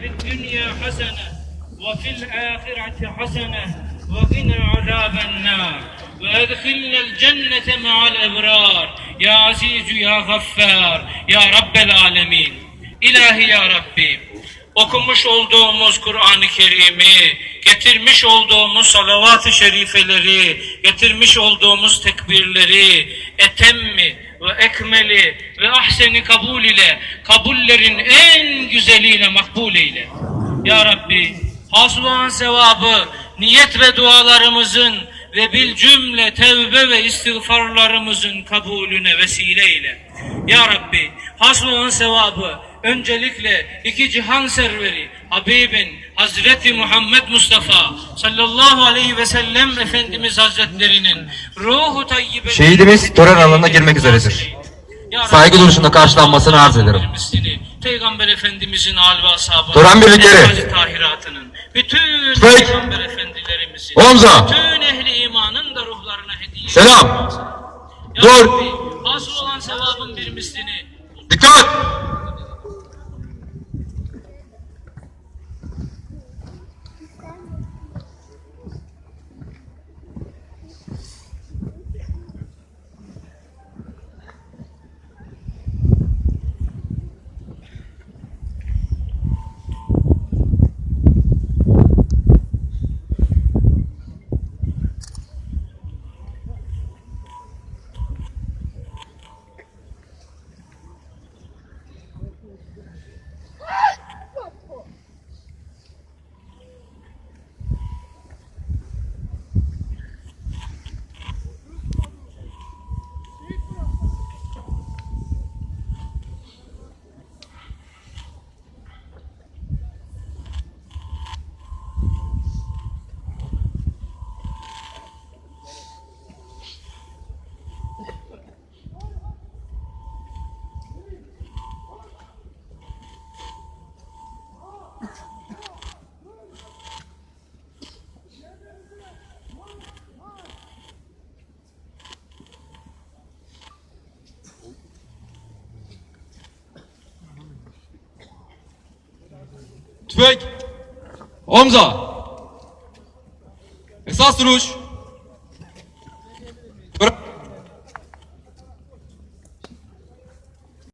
fid dünya hasene ve fil ahireti hasene ve qina azaben nar ve edhilnel cennete ma'al ebrar. Ya azizü ya gaffar ya rabbel alemin. İlahi ya Rabbim okumuş olduğumuz Kur'an-ı Kerim'i getirmiş olduğumuz salavat-ı şerifeleri, getirmiş olduğumuz tekbirleri etemmi ve ekmeli ve ahseni kabul ile, kabullerin en güzeliyle makbul eyle. Ya Rabbi, hasılan sevabı, niyet ve dualarımızın ve bil cümle tevbe ve istiğfarlarımızın kabulüne vesile eyle. Ya Rabbi, hasılan sevabı, öncelikle iki cihan serveri Habibin Hazreti Muhammed Mustafa sallallahu aleyhi ve sellem Efendimiz Hazretlerinin ruhu tayyibe Şehidimiz tören alanına girmek üzeredir. Saygı duruşunda karşılanmasını arz ederim. Peygamber Efendimizin al ve ashabı Tören birlikleri. Tahiratının bütün Tüfek. Peygamber Efendilerimizin Omza. bütün ehli imanın da ruhlarına hediye Selam. Dur. Hasıl olan sevabın bir mislini Dikkat! Tüfek. Omza. Esas duruş.